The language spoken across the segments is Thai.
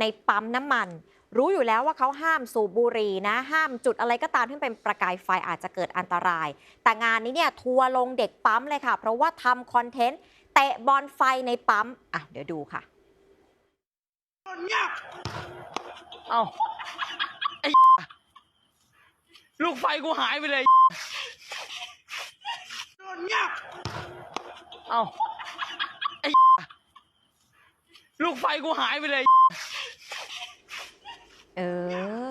ในปั๊มน้ำมัน รู้อยู่แล้วว่าเขาห้ามสูบบุหรี่นะ ห้ามจุดอะไรก็ตามที่เป็นประกายไฟอาจจะเกิดอันตราย แต่งานนี้เนี่ยทัวร์ลงเด็กปั๊มเลยค่ะ เพราะว่าทำคอนเทนต์เตะบอลไฟในปั๊มอะเดี๋ยวดูค่ะเอาไอ้ลูกไฟกูหายไปเลยเอาไอ้ลูกไฟกูหายไปเลย เอ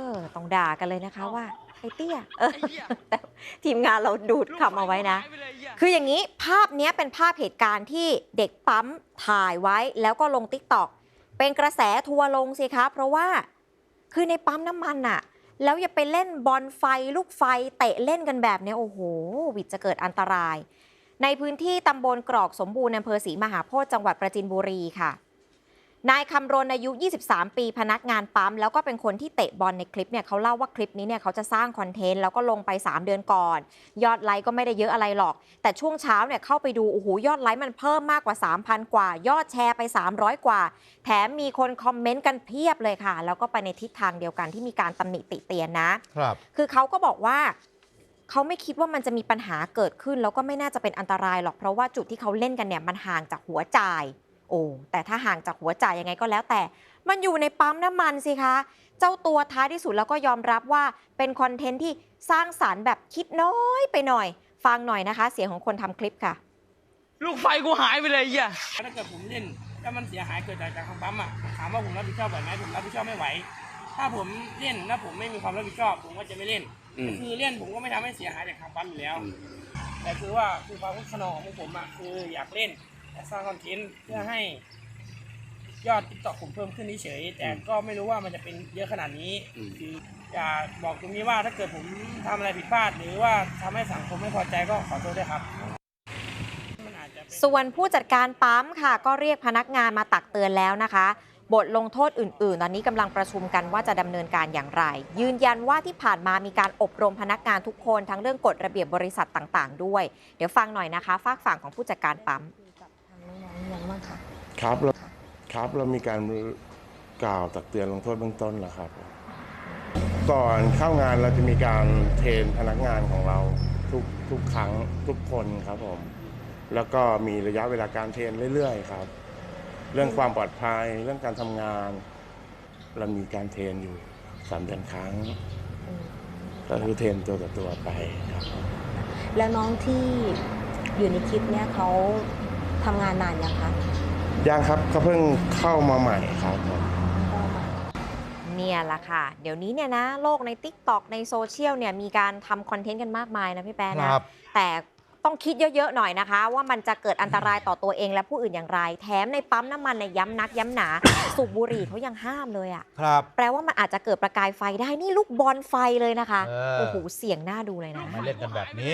อ ต้องด่ากันเลยนะคะว่าไอ้เตี้ยเออไอ้เหี้ยแต่ทีมงานเราดูดคำเอาไว้นะลูกฟกูหายไปเลยอะคืออย่างนี้ภาพเนี้ยเป็นภาพเหตุการณ์ที่เด็กปั๊มถ่ายไว้แล้วก็ลงติ๊กตอกเป็นกระแสทัวร์ลงสิคะ เพราะว่าคือในปั๊มน้ำมันอะแล้วอย่าไปเล่นบอลไฟลูกไฟเตะเล่นกันแบบเนี้ยโอ้โห วิดจะเกิดอันตราย ในพื้นที่ตำบลกรอกสมบูรณ์อำเภอศรีมหาโพธิ์จังหวัดประจินบุรีค่ะ นายคำรณอายุ 23 ปีพนักงานปั๊ม แล้วก็เป็นคนที่เตะบอลในคลิปเนี่ยเขาเล่าว่าคลิปนี้เนี่ยเขาจะสร้างคอนเทนต์แล้วก็ลงไป 3 เดือนก่อน ยอดไลค์ก็ไม่ได้เยอะอะไรหรอก แต่ช่วงเช้าเนี่ยเข้าไปดูโอ้โหยอดไลค์มันเพิ่มมากกว่า 3,000 กว่า ยอดแชร์ไป 300 กว่า แถมมีคนคอมเมนต์กันเพียบเลยค่ะ แล้วก็ไปในทิศทางเดียวกันที่มีการตำหนิติเตียนนะครับคือเขาก็บอกว่าเขาไม่คิดว่ามันจะมีปัญหาเกิดขึ้น แล้วก็ไม่น่าจะเป็นอันตรายหรอกเพราะว่าจุดที่เขาเล่นกันเนี่ยมันห่างจากหัวจ่าย โอ้แต่ถ้าห่างจากหัวจ่ายยังไงก็แล้วแต่ มันอยู่ในปั๊มน้ำมันสิคะ เจ้าตัวท้ายที่สุดแล้วก็ยอมรับว่าเป็นคอนเทนต์ที่สร้างสารรค์แบบคิดน้อยไปหน่อย ฟังหน่อยนะคะ เสียงของคนทำคลิปค่ะ ลูกไฟกูหายไปเลยอะถ้าเกิดผมเล่นถ้ามันเสียหายเกิดจากจากทางปั๊มอะถามว่าผมรับผิดชอบไหวไหมผมรับผิดชอบไม่ไหว ถ้าผมเล่นแล้วผมไม่มีความรับผิดชอบ ผมก็จะไม่เล่นคือเล่นผมก็ไม่ทำให้เสียหายจากทางปั๊มอยู่แล้ว แต่คือว่าคือความขนองของผมอะคืออยากเล่นอยาก สร้างคอนเทนต์เพื่อให้ยอดติ๊กต็อกผมเพิ่มขึ้นเฉยๆแต่ก็ไม่รู้ว่ามันจะเป็นเยอะขนาดนี้คืออยากบอกตรงนี้ว่าถ้าเกิดผมทำอะไรผิดพลาด หรือว่าทำให้สังคมไม่พอใจก็ขอโทษด้วยครับ มันอาจจะเป็น ส่วนผู้จัดการปั๊มค่ะ ก็เรียกพนักงานมาตักเตือนแล้วนะคะ บทลงโทษอื่น ๆ ตอนนี้กำลังประชุมกันว่าจะดำเนินการอย่างไร ยืนยันว่าที่ผ่านมามีการอบรมพนักงานทุกคนทั้งเรื่องกฎระเบียบ บริษัทต่าง ๆ ด้วย เดี๋ยวฟังหน่อยนะคะฝากฝั่งของผู้จัดการปั๊ม คะครับเราครับเรามีการกล่าวตักเตือนลงโทษเบื้องต้นแล้วครับ ก่อนเข้างานเราจะมีการเทรนพนักงานของเราทุกทุกครั้งทุกคนครับผม แล้วก็มีระยะเวลาการเทรนเรื่อยๆครับ เรื่องความปลอดภัยเรื่องการทำงาน เรามีการเทรนอยู่สามเดือนครั้ง ก็คือเทรนตัวต่อตัวไปครับ แล้วน้องที่อยู่ในคลิปเนี้ยเขา ทำงานนานยังคะยังครับเขาเพิ่งเข้ามาใหม่ครับผมก็มาเนี่ยแหละค่ะ เดี๋ยวนี้เนี่ยนะ โลกใน t ิ k t o k ในโซเชียลเนี่ยมีการทำคอนเทนต์กันมากมายนะพี่แป๊ะนะครับแต่ต้องคิดเยอะๆหน่อยนะคะ ว่ามันจะเกิดอันตรายต่อตัวเองและผู้อื่นอย่างไร แถมในปั๊มน้ำมันในยย้ำนักย้ำหนา สูบบุหรี่เขายังห้ามเลยอะครับแปลว่ามันอาจจะเกิดประกายไฟได้นี่ลูกบอลไฟเลยนะคะเออโอ้โหเสียงน่าดูเลยนะมาเล่นกันแบบนี้